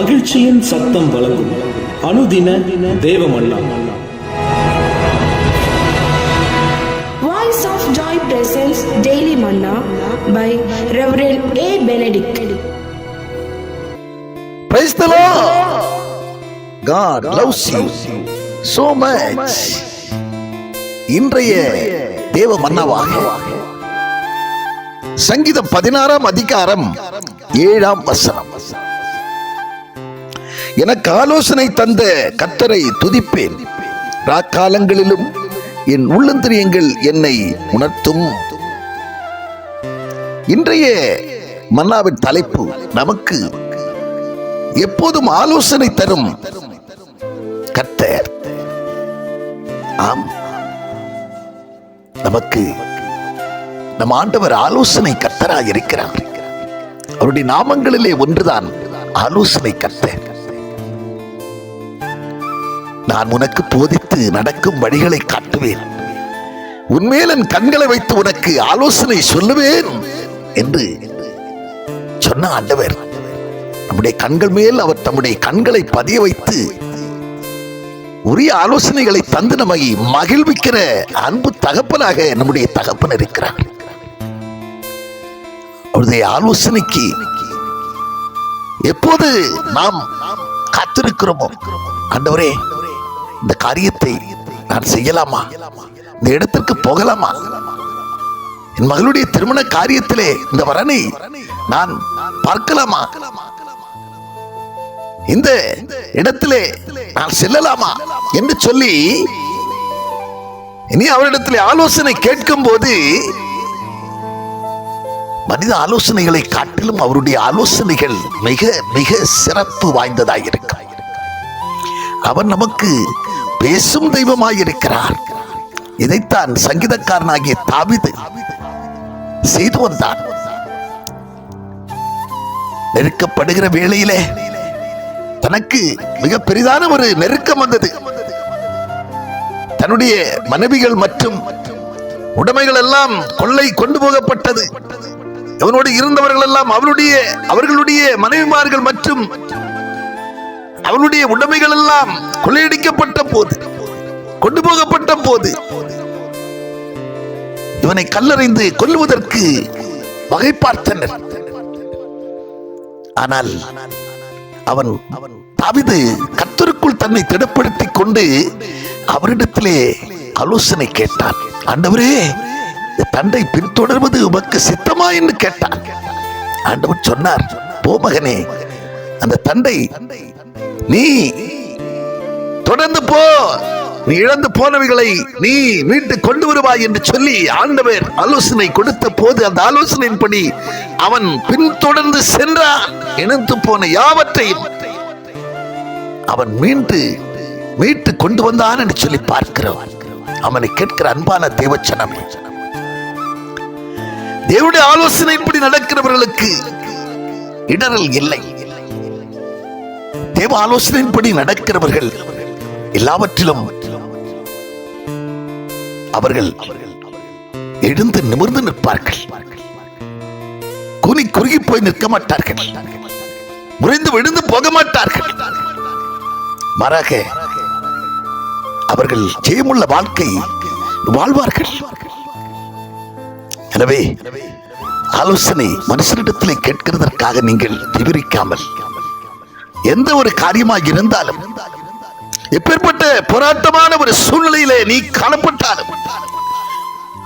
மகிழ்ச்சியின் சத்தம் வழங்கும் அனுதின தேவமல்லா Joy presents Daily Manna by Reverend A. Benedict. Praise the Lord. God loves you so much. இன்றைய தேவ மன்னவாக சங்கீதம் பதினாறாம் அதிகாரம் ஏழாம் வசனம் எனக்கு ஆலோசனை தந்த கத்தரை துதிப்பேன். ராக்காலங்களிலும் என் உள்ளந்திரியங்கள் என்னை உணர்த்தும். இன்றைய மன்னாவின் தலைப்பு நமக்கு எப்போதும் ஆலோசனை தரும் கர்த்தர். ஆம். நமக்கு நம் ஆண்டவர் ஆலோசனை கர்த்தராக இருக்கிறார் அவருடைய நாமங்களிலே ஒன்றுதான் ஆலோசனை கர்த்தர். நான் உனக்கு போதித்து நடக்கும் வழிகளை காட்டுவேன். உன்மேல் என் கண்களை வைத்து உனக்கு ஆலோசனை சொல்லுவேன் என்று சொன்ன ஆண்டவர். நம்முடைய கண்கள் மேல் அவர் தம்முடைய கண்களை பதிய வைத்து உரிய ஆலோசனைகளை தந்து நம்மை மகிழ்விக்கிற அன்பு தகப்பனாக நம்முடைய தகப்பன் இருக்கிறார். அவருடைய ஆலோசனைக்கு எப்போது நாம் காத்திருக்கிறோமோ? ஆண்டவரே இந்த காரியத்தை நான் செய்யலாமா? இந்த இடத்திற்கு போகலாமா? என் மகளுடைய திருமண காரியத்திலே இந்த வரனை நான் பார்க்கலாமா? இந்த இடத்திலே நான் செல்லலாமா என்று சொல்லி இனி அவரிடத்தில் ஆலோசனை கேட்கும் போது மனித ஆலோசனைகளை காட்டிலும் அவருடைய ஆலோசனைகள் மிக மிக சிறப்பு வாய்ந்ததாக இருக்கும் அவர் நமக்கு பேசும் தெய்வமாயிருக்கிறார். இதைத்தான் சங்கீதக்காரனாகிய தாவிது செய்து வந்தான். நெருக்கப்படுகிற வேளையிலே தனக்கு மிக பெரிதான ஒரு நெருக்கம் வந்தது. தன்னுடைய மனைவிகள் மற்றும் உடைமைகள் எல்லாம் கொள்ளை கொண்டு போகப்பட்டது. இவனோடு இருந்தவர்கள் எல்லாம் அவருடைய அவர்களுடைய மனைவிமார்கள் மற்றும் அவனுடைய உடைமைகள் எல்லாம் கொள்ளையடிக்கப்பட்ட போது கொண்டு போகப்பட்ட போது இவனை கல்லறைந்து கொல்லுவதற்கு வகை பார்த்தனர் ஆனால் அவன் தாவிது கத்தருக்குள் தன்னை திடப்படுத்திக் கொண்டு அவரிடத்திலே ஆலோசனை கேட்டான். ஆண்டவரே இந்த தண்டை பின்தொடர்வது உமக்கு சித்தமா? என்று கேட்டான். ஆண்டவர் சொன்னார் போ மகனே அந்த தண்டை நீ தொடர்ந்து போ. நீ இழந்து போனவைகளை நீ மீட்டு கொண்டு வருவாய் என்று சொல்லி ஆண்டவர் ஆலோசனை கொடுத்த போது அந்த ஆலோசனையின்படி அவன் பின்தொடர்ந்து சென்றான். இணைந்து போன யாவற்றையும் அவன் மீண்டு மீட்டு கொண்டு வந்தான் என்று சொல்லி பார்க்கிறவன் அவனை கேட்கிற அன்பான தேவச்சனமே. தேவனுடைய ஆலோசனைப்படி நடக்கிறவர்களுக்கு இடரல் இல்லை. தேவ ஆலோசனையின்படி நடக்கிறவர்கள் எல்லாவற்றிலும் அவர்கள் எழுந்து நிமிர்ந்து நிற்பார்கள். குனி குறுகி போய் நிற்க மாட்டார்கள். முறிந்து விழுந்து போக மாட்டார்கள். மாறாக அவர்கள் ஜெயமுள்ள வாழ்க்கை வாழ்வார்கள். எனவே ஆலோசனை மனுஷனிடத்திலே கேட்கிறதற்காக நீங்கள் விவரிக்காமல் எந்த ஒரு காரியமாக இருந்தாலும் எப்பேற்பட்ட போராட்டமான ஒரு சூழ்நிலையிலே நீ காணப்பட்டாலும்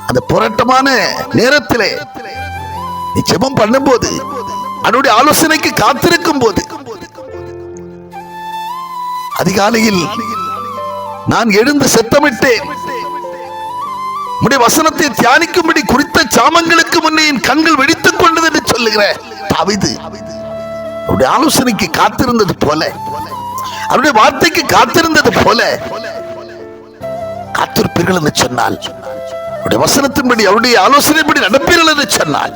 அந்த போராட்டமான நேரத்திலே நீ ஜெபம் பண்ணும்போது அவனுடைய ஆலோசனைக்கு காத்திருக்கும் போது அதிகாலையில் நான் எழுந்து செத்தமிட்டேன். உடைய வசனத்தை தியானிக்கும்படி குறித்த சாமங்களுக்கு முன்னே என் கண்கள் வெடித்துக் கொண்டது என்று சொல்லுகிற தாவிது. அவருடைய ஆலோசனைக்கு காத்திருந்தது போல. அவருடைய வார்த்தைக்கு காத்திருந்தது போல. காத்திருப்பீர்கள் என்று சொன்னால் அவருடைய வசனத்தின்படி அவருடைய ஆலோசனைப்படி நடப்பீர்கள் என்று சொன்னால்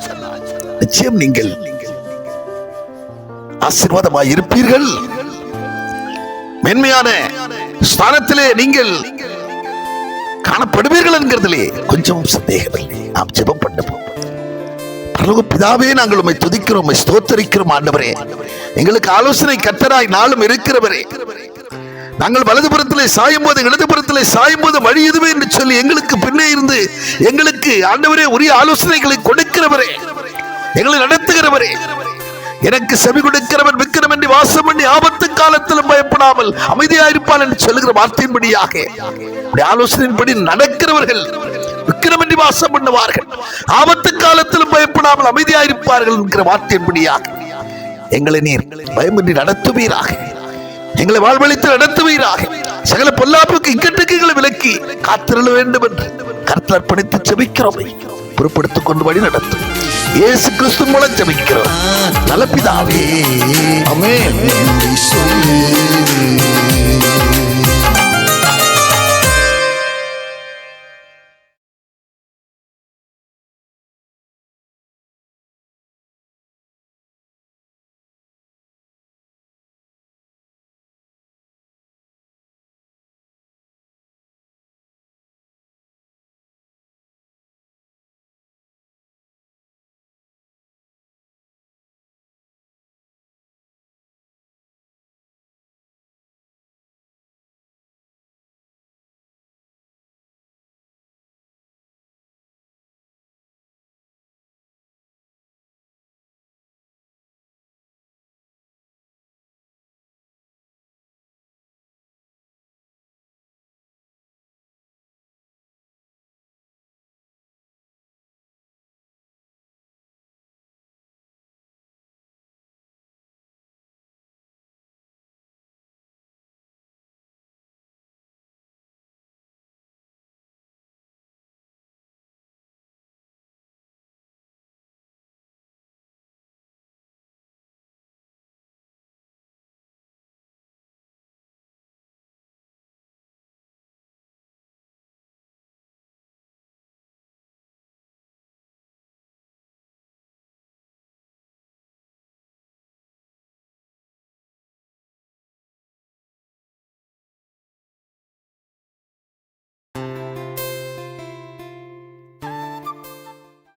நிச்சயம் நீங்கள் ஆசீர்வாதமாய் இருப்பீர்கள். மென்மையான ஸ்தானத்திலே நீங்கள் காணப்படுவீர்கள் என்கிறதிலே கொஞ்சம் சந்தேகமில்லை நாம் ஜெபம் பண்ணப்போம் பரலோக பிதாவே நாங்கள் உம்மை துதிக்கிறோம் உண்மை ஸ்தோத்தரிக்கிறோம் ஆண்டவரே. எங்களுக்கு ஆலோசனை கத்தராய் நாளும் இருக்கிறவரே. நாங்கள் வலதுபுறத்திலே சாயும் போது இடதுபுறத்திலே சாயும் போது வழி எதுவே என்று சொல்லி எங்களுக்கு பின்னே இருந்து எங்களுக்கு ஆண்டவரே உரிய ஆலோசனைகளை கொடுக்கிறவரே. எங்களை நடத்துகிறவரே. எனக்கு செவி கொடுக்கிறவன் விக்கிரம் என்று வாசம் பண்ணி ஆபத்து காலத்திலும் பயப்படாமல் அமைதியாயிருப்பான் என்று சொல்லுகிற வார்த்தையின்படியாக ஆலோசனையின்படி நடக்கிறவர்கள் விக்கிரமின்றி வாசம் பண்ணுவார்கள். ஆபத்து காலத்திலும் பயப்படாமல் அமைதியாயிருப்பார்கள் என்கிற வார்த்தையின்படியாக எங்களை நீர் பயமின்றி நடத்துவீராக. எங்களை வாழ்வழித்து நடத்துவீராக. சகல பொல்லாப்புக்கு இக்கட்டுக்கு எங்களை விலக்கி காத்திருள வேண்டும் என்று கருத்தில் அர்ப்பணித்து செபிக்கிறோம் பொறுப்படுத்திக் கொண்டு வழி நடத்தும். இயேசு கிறிஸ்து மூலம் ஜெபிக்கிறோம். நல்ல பிதாவே. சொல்லு